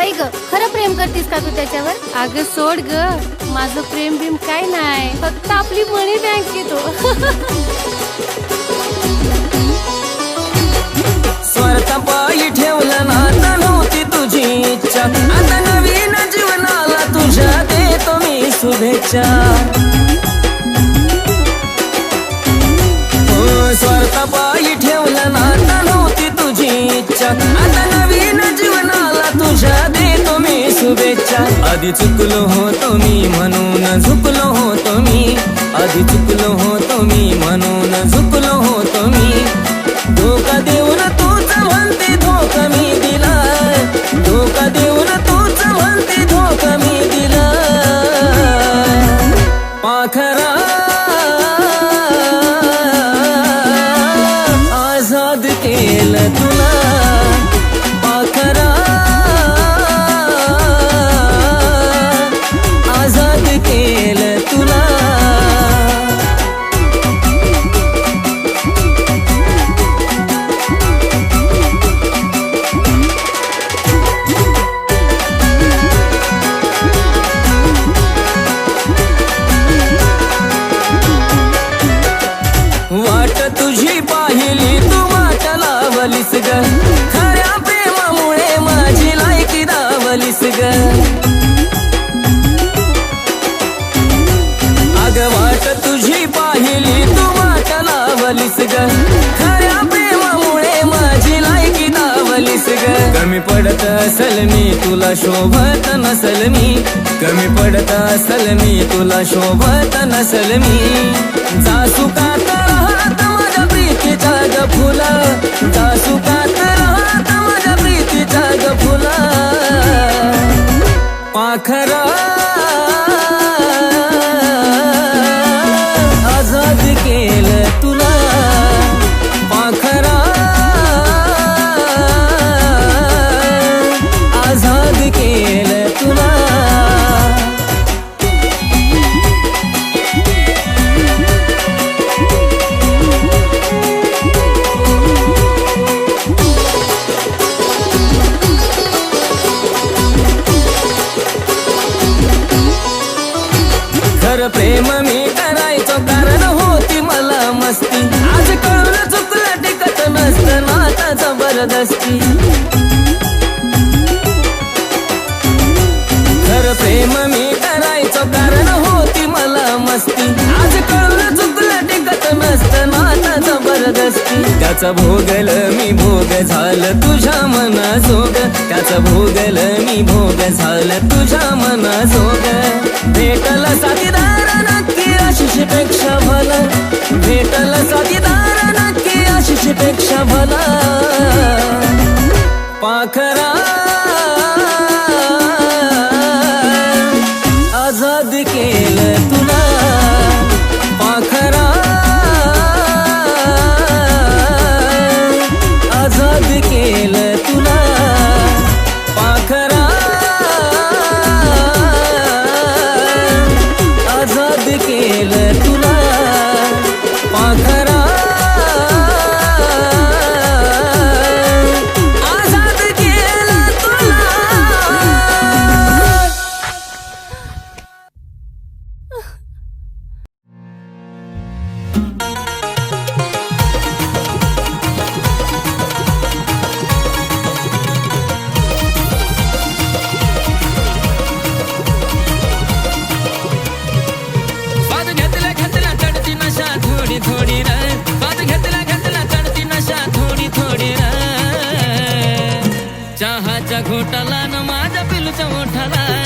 बाई ग खरं प्रेम करतीस का तू त्याच्यावर? अगं सोड ग माझं प्रेम बिम काय नाही. फक्त आपली मनी बँक येतो स्वार्थापायी ठेवलं नाता नव्हती तुझी इच्छा. आता नवीन जीवनाला तुझ्या देतो मी शुभेच्छा. हो, स्वार्थापायी ठेवलं नाता नव्हती तुझी इच्छा. आता नवीन जीवनाला तुझ्या देतो मी शुभेच्छा. आधी चुकलो होतो मी म्हणून झुकलो होतो मी. आधी चुकलो होतो मी म्हणून झुकलो होतो मी. धोका देऊन तुझी पाहिली तू वाट लावलीस ग. खऱ्या प्रेमामुळे माझी लायकी दावलीस ग. अग वाट तुझी पाहिली तू वाट लावलीस ग. खऱ्या प्रेमामुळे माझी लायकी दावलीस ग. कमी पडत असल मी तुला शोभत नसल मी. कमी पडत असल मी तुला शोभत नसल मी. जासू का तर फुला जासुकात राहत माझ्या प्रीतीचा ग फुला पाखरा त्याचा भोगल मी भोग झालं तुझ्या मना जोग त्याचा भोगल मी भोग झालं तुझ्या मना जोग भेटल साथीदार नक्की आशिषपेक्षा भला. भेटल साथीदार नक्की आशिषपेक्षा भला. पाखरा Santana.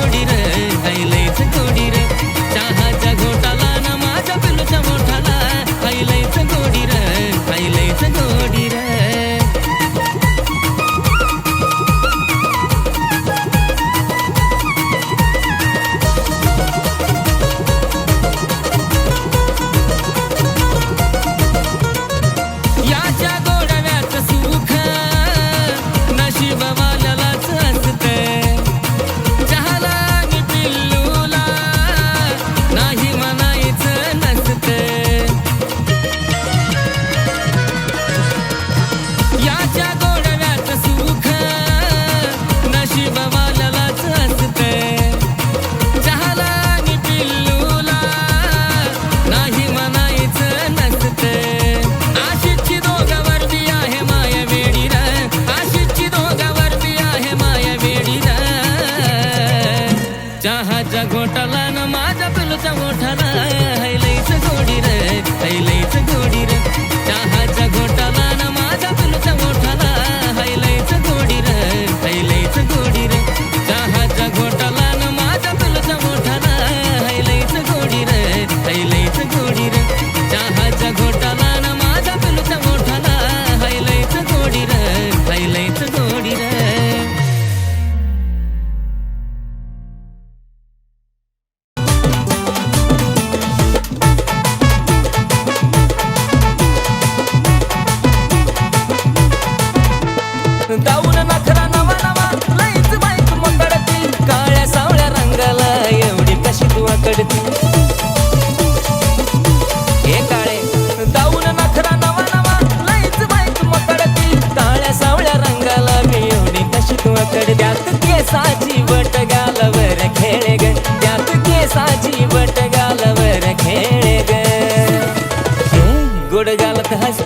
ஓடிற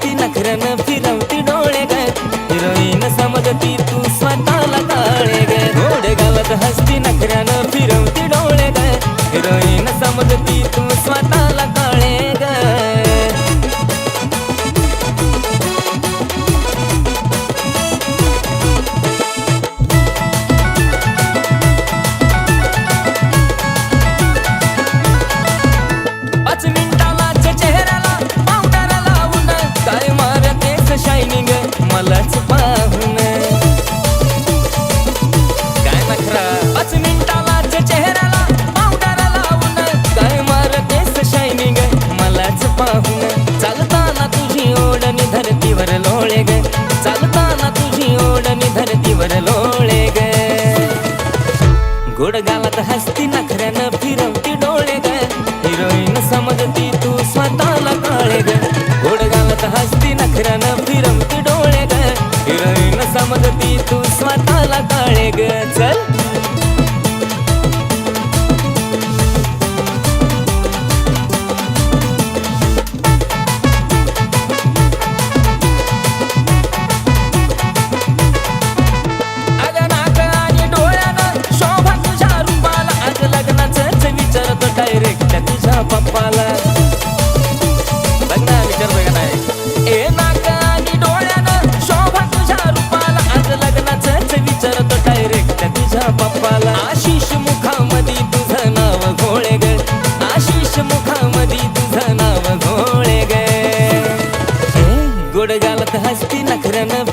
ती नखरन फिरवती डोळे ग. हिरोईन समजती तू स्वतःला काळे ग. घोडे गावात नखरन फिरवती डोळे ग. हिरोईन समजती तू स्वतः पाहून चालताना तुझी ओढणी धरतीवर लोळे ग. चालताना तुझी ओढणी धरतीवर लोळे ग. गोड गावात हस्ती नखऱ्यानं फिरवती डोळे ग. हिरोईन समजती तू स्वतःला काळे ग. गोड गावात हस्ती नखऱ्यानं फिरवती डोळे ग. हिरोईन समजती तू स्वतःला काळे ग. चल. हस्ती नखरे में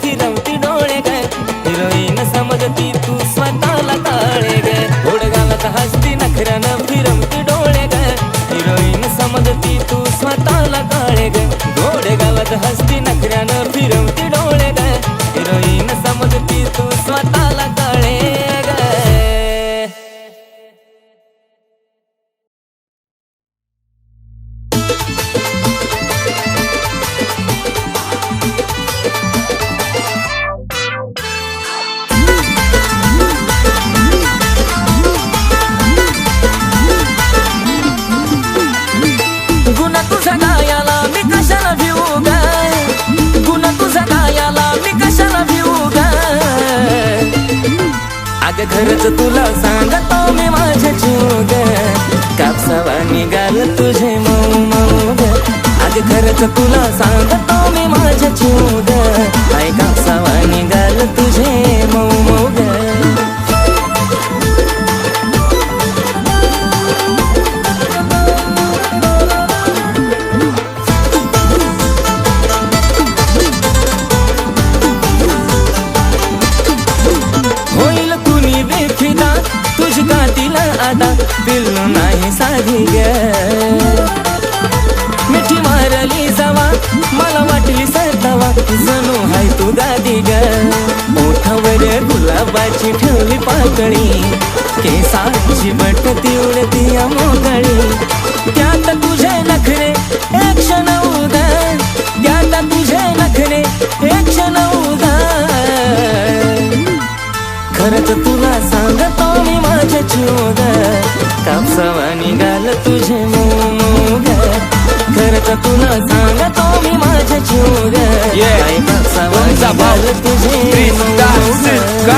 ठेवली केसाची बट उडती मोकळी त्यात तुझे नखरे एक क्षण उदा त्यात तुझे नखरे एक क्षण उदा खरंच तुला सांगतो मी माझ्या चिवग कापसावा निघाल तुझे मोग खरंच तुला सांगतो मी माझ्या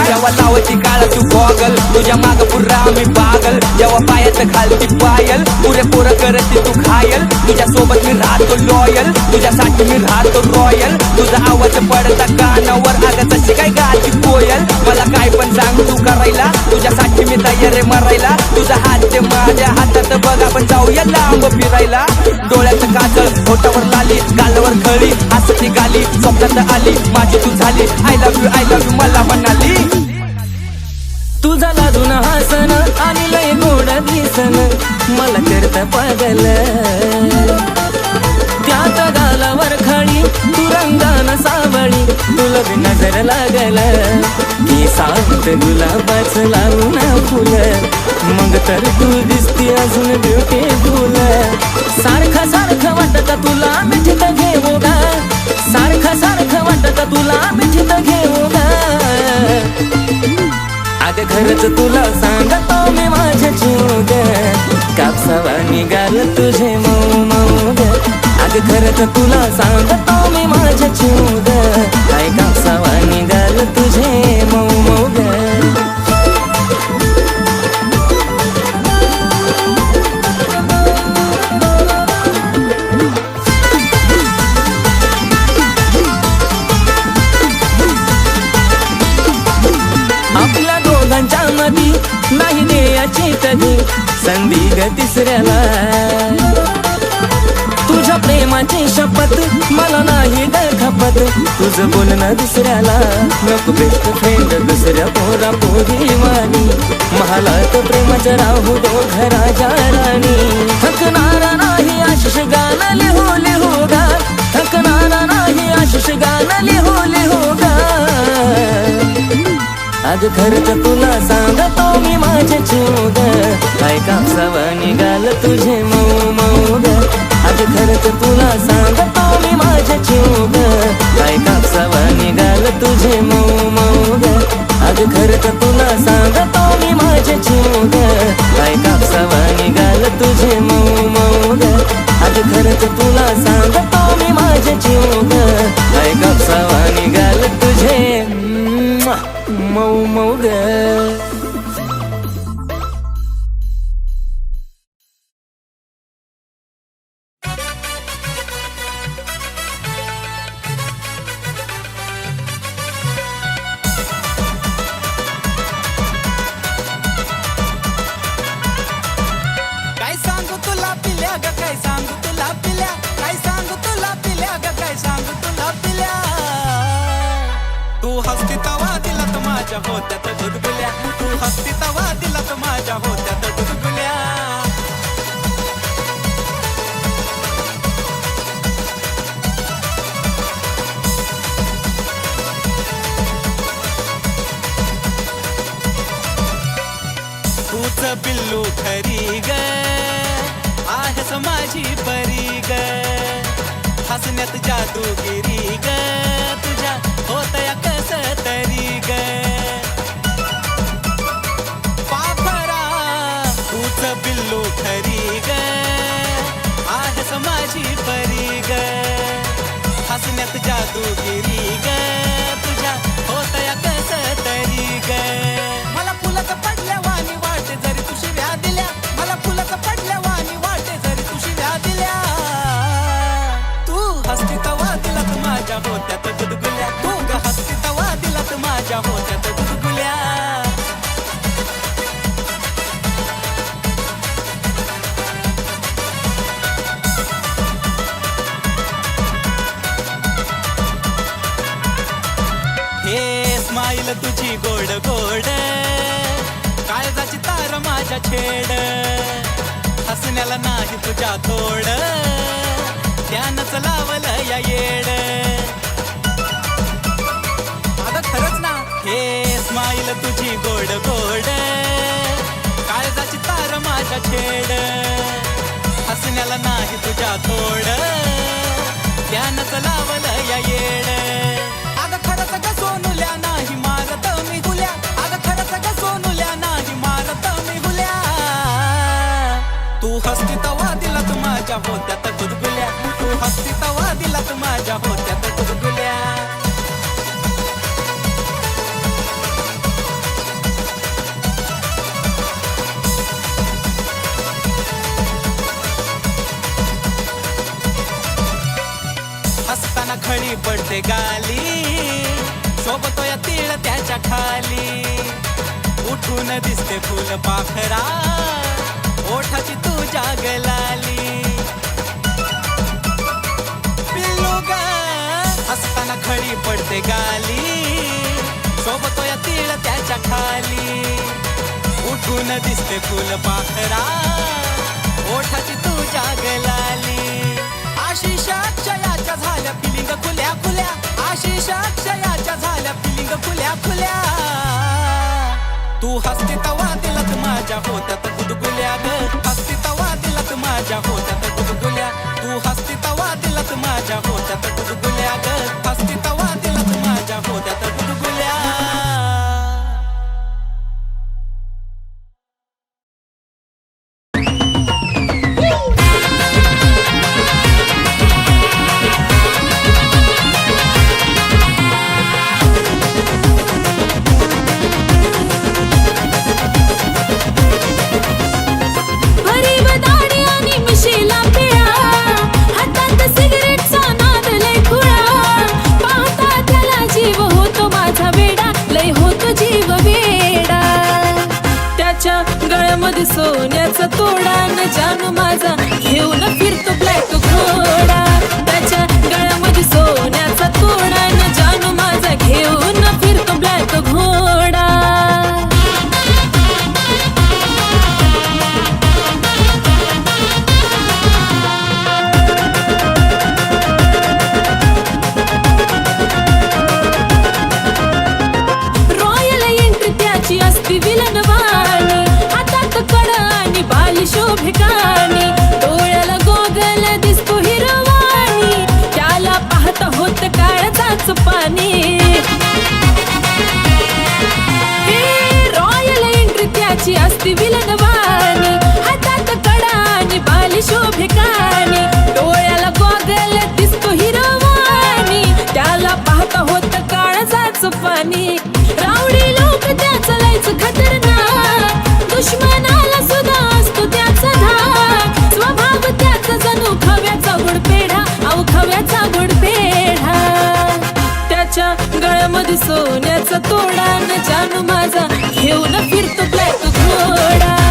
जेव्हा लावायची काळा तू गॉगल तुझ्या माग पुरा मी पागल. जेव्हा पायात घालती पायल पुरेपूर करते तू घायल तुझ्या सोबत मी राहतो लॉयल तुझ्यासाठी मी राहतो रॉयल तुझा आवाज पडता कानावर. अगं तशी काय गाती कोयल. मला काय पण सांग तू करायला. तुझ्यासाठी मी तयार मरायला. तुझा हात ते माझ्या हातात. बघ आपण जाऊया लांब फिरायला. डोळ्याचं काजळ होटावर लाली गालावर खळी हसती गाली स्वप्नात आली माझी तू झाली I love you I love you मला म्हणाली. तू झाला जुन हसन आणि लय गोड दिसन मला करता पागल. त्यात गालावर खाली तुरंगान सावळी. तुला बी नजर लागल. मी सात गुलाबाच लावून फुल. मग तर तू दिसती अजून ब्युटीफुल सारखं सारखं वाटत तुला मिठीत घेऊ गा. सारखं सारखं वाटत तुला मिठीत घेऊ गा. अग खरंच तुला सांगतो मी माझ्या ग. कापसावा निघाल तुझे मऊ मऊ ग. खरं तर तुला सांगतो मी माझ्या जीवग नको बेस्ट फ्रेंड दुसऱ्या पोरा पोरी वाणी. महालात प्रेमाचं राहू दो घराच्या राणी थकणारा नाही आशिष गाणं लिहू लिहू गा. थकणारा नाही आशिष गाणं लिहू लिहू गा. अग खरंच तुला सांगतो मी माझे चिवग काय कापसावा निघाल तुझे मऊ मऊ ग. अग खरंच तुला सांग चोग काय कापसावा निघाल तुझे मऊ मऊ ग. अग खरंच तुला सांगतो मी माझे चोग. काय कापसावा निघाल तुझे मऊ मऊ ग. अग खरंच तुला सांगतो मी माझे चोग. काय कापसावा निघाल तुझे मऊ मऊ ग. होत्यात गुदगुल्या तू हसती तवा दिला तर माझ्या होत्यात गुदगुल्या तूच पिल्लू खरी ग. आहेस माझी परी ग. हसण्यात जादूगिरी ग. हसण्यात जादूगिरी ग. गोड गोड. काळजाची तार माझ्या छेड. हसण्याला नाही तुझ्या तोड. त्यानंच लावलं या येड. आता खरंच ना. हे स्माईल तुझी गोड गोड. काळजाची तार माझ्या छेड. हसण्याला नाही तुझ्या तोड. त्यानंच लावलं या येड. आता खरंच ग सोनू अगं खरंच ग सोनुल्या नाही मारत मी गुल्या तू हसती तवा दिलात माझ्या होत्यात गुदगुल्या. तू हसती तवा दिलात माझ्या होत्यात गुदगुल्या. हसताना खळी पडते गाली. सोबतो या तिळ त्याच्याखाली. उठून दिसते फुल पाखरा. ओठाची तू जागलाली. पिल्लू ग हसताना खळी पडते गाली. सोबतो या तीळ त्याच्याखाली. उठून दिसते फुल पाखरा. ओठाची तू जागलाली. आशिष अक्षयाच्या झाल्या फिलिंग खुल्या खुल्या. आशिष अक्षयाच्या झाल्या फिलिंग खुल्या खुल्या. तू हसते तवा दिलत माझ्या होत्यात गुदगुल्या ग. हसते तवा दिलत माझ्या होत्यात गुदगुल्या. तू हसते तवा दिलत माझ्या होत्यात गुदगुल्या ग. हसते तवा दिलत जानू माझा काळजाच पाणी रावडी लोक त्याचं लयच खतरनाक. दुश्मनाला सुद्धा असतो त्याचा धाक. स्वभाव त्याचा जणू खव्याचा गुडपेढा. अहो खव्याचा गुडपेढा. त्याच्या गळ्यामध्ये सोन्याचा तोडा न जानू माझा. घेऊन फिरतो ब्लॅक घोडा.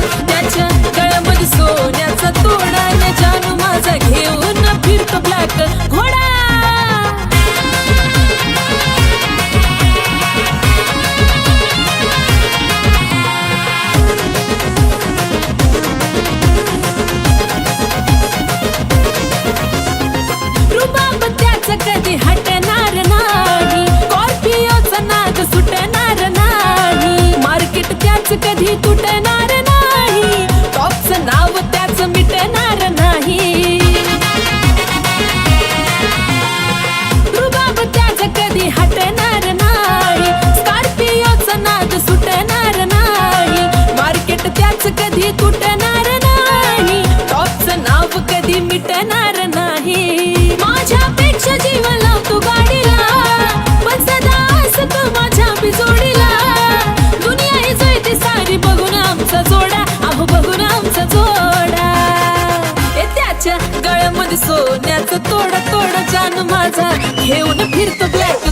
तोड तोड जान माझा. घेऊन फिरतो ब्लॅक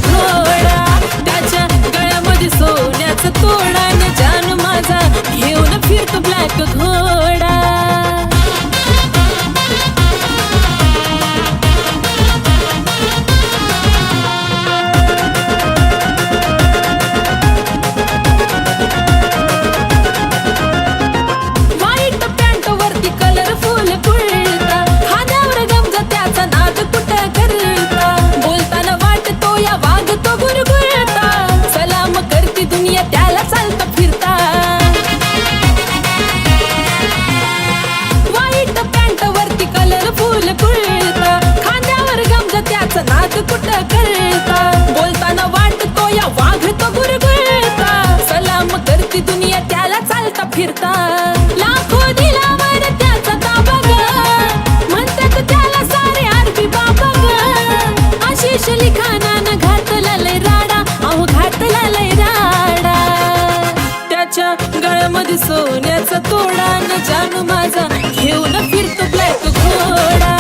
फिरता लाखो दिलावर त्याचा ताबा ग म्हणतात त्याला सारे आरबी बाबा ग आशिष लिखाणानं घातला लय राडा. अहो घातला लय राडा. त्याच्या गळ्यामध्ये सोन्याचा तोडा न जानू माझा घेऊन फिरतो ब्लॅक घोडा.